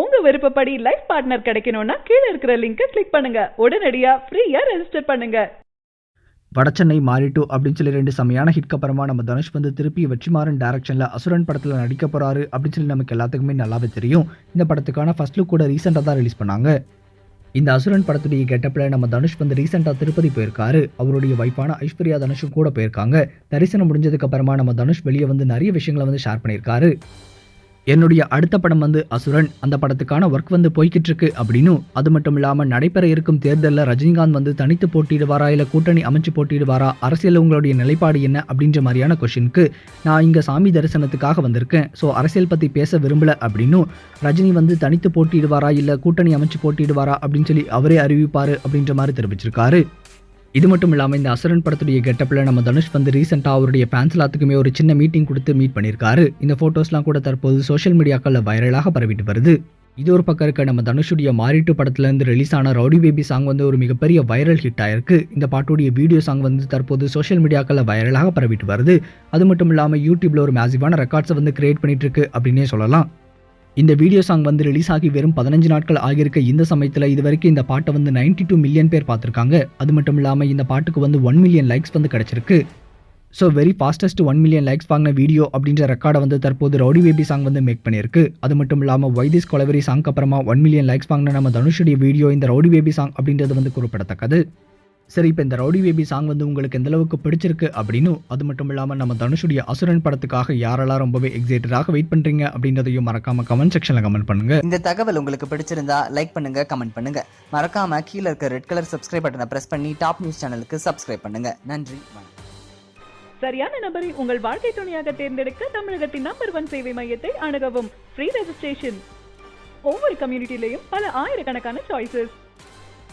உங்க விருப்பப்படி life partner கிடைக்கணும்னா கீழே இருக்கிற லிங்கை கிளிக் பண்ணுங்க. உடனடியா ஃப்ரீயா ரெஜிஸ்டர் பண்ணுங்க. வடச்சென்னை மாறிட்டு அப்படின்னு சொல்லி ரெண்டு செமையான ஹிட்க்கு அப்புறமா நம்ம தனுஷ் வந்து திருப்பி வெற்றிமாறன் டேரக்ஷனில் அசுரன் படத்தில் நடிக்க போகிறாரு அப்படின்னு சொல்லி நமக்கு எல்லாத்துக்குமே நல்லாவே தெரியும். இந்த படத்துக்கான ஃபர்ஸ்ட் லுக் கூட ரீசெண்டாக தான் ரிலீஸ் பண்ணாங்க. இந்த அசுரன் படத்துடைய கெட்டப்பில் நம்ம தனுஷ் வந்து ரீசெண்டாக திருப்பதி போயிருக்காரு. அவருடைய வைஃபான ஐஸ்வர்யா தனுஷும் கூட போயிருக்காங்க. தரிசனம் முடிஞ்சதுக்கு அப்புறமா நம்ம தனுஷ் வெளியே வந்து நிறைய விஷயங்களை வந்து ஷேர் பண்ணியிருக்காரு. என்னுடைய அடுத்த படம் வந்து அசுரன் அந்த படத்துக்கான ஒர்க் வந்து போய்கிட்டு இருக்கு அப்படின்னு. அது மட்டும் இல்லாமல் நடைபெற இருக்கும் தேர்தலில் ரஜினிகாந்த் வந்து தனித்து போட்டியிடுவாரா இல்லை கூட்டணி அமைச்சு போட்டியிடுவாரா அரசியல் உங்களுடைய நிலைப்பாடு என்ன அப்படின்ற மாதிரியான கொஷினுக்கு நான் இங்கே சாமி தரிசனத்துக்காக வந்திருக்கேன். ஸோ அரசியல் பற்றி பேச விரும்பல அப்படின்னும் ரஜினி வந்து தனித்து போட்டியிடுவாரா இல்லை கூட்டணி அமைச்சு போட்டியிடுவாரா அப்படின்னு சொல்லி அவரே அறிவிப்பார் அப்படின்ற மாதிரி தெரிவிச்சிருக்காரு. இது மட்டும் இல்லாமல் இந்த அசுரன் படத்துடைய கெட்டப்பில் நம்ம தனுஷ் வந்து ரீசெண்டாக அவருடைய ஃபேன்ஸ் எல்லாத்துக்குமே ஒரு சின்ன மீட்டிங் கொடுத்து மீட் பண்ணியிருக்காரு இந்த ஃபோட்டோஸ்லாம் கூட தற்போது சோஷியல் மீடியாக்களில் வைரலாக பரவிட்டு வருது. இது ஒரு பக்கம் இருக்க நம்ம தனுஷுடைய மாரிட்டு படத்துலேருந்து ரிலீஸ் ஆன ரவுடி பேபி சாங் வந்து ஒரு மிகப்பெரிய வைரல் ஹிட் ஆயிருக்கு. இந்த பாட்டுடைய வீடியோ சாங் வந்து தற்போது சோஷியல் மீடியாக்களில் வைரலாக பரவிட்டு வருது. அது மட்டும் இல்லாமல் யூடியூப்ல ஒரு மேசிவான ரெக்கார்ட்ஸை வந்து கிரியேட் பண்ணிட்டு இருக்கு அப்படின்னே சொல்லலாம். இந்த வீடியோ சாங் வந்து ரிலீஸ் ஆகி வெறும் பதினஞ்சு நாட்கள் ஆகியிருக்க இந்த சமயத்தில் இது வரைக்கும் இந்த பாட்டை வந்து 92 டூ மில்லியன் பேர் பார்த்துருக்காங்க. அது மட்டும் இல்லாமல் இந்த பாட்டுக்கு வந்து ஒன் மில்லியன் லைக்ஸ் வந்து கிடச்சிருக்கு. So very fastest one million likes வாங்கின வீடியோ அப்படின்ற ரெக்கார்டை வந்து தற்போது ரவுடி பேபி சாங் வந்து மேக் பண்ணியிருக்கு. அது மட்டும் இல்லாமல் வைதிஸ் கொலவரி சாங் அப்புறமா ஒன் மில்லியன் லைக்ஸ் வாங்கின நம்ம தனுஷுடைய வீடியோ இந்த ரவுடி பேபி சாங் அப்படின்றது வந்து குறிப்பிடத்தக்கது. சரி இப்போ இந்த ரவுடி பேபி சாங் வந்து உங்களுக்கு எந்த அளவுக்கு பிடிச்சிருக்கு அப்படின்னு அது மட்டும் இல்லாமல் நம்ம தனுஷுடைய அசுரன் படத்துக்காக யாரெல்லாம் ரொம்பவே எக்ஸைட்டடாக வெயிட் பண்ணுறீங்க அப்படின்றதையும் மறக்காம கமெண்ட் செக்ஷனில் கமெண்ட் பண்ணுங்க. இந்த தகவல் உங்களுக்கு பிடிச்சிருந்தா லைக் பண்ணுங்க கமெண்ட் பண்ணுங்க. மறக்காம கீழே இருக்க ரெட் கலர் சப்ஸ்கிரைப் பட்டனை பிரஸ் பண்ணி டாப் நியூஸ் சேனலுக்கு சப்ஸ்கிரைப் பண்ணுங்க. நன்றி சரியான நபரை உங்கள் வாழ்க்கை துணையாக தேர்ந்தெடுக்க தமிழகத்தின் நம்பர் ஒன் சேவை மையத்தை அணுகவும். ஃப்ரீ ரெஜிஸ்ட்ரேஷன் ஒவ்வொரு கம்யூனிட்டிலையும் பல ஆயிரக்கணக்கான சாய்ஸஸ்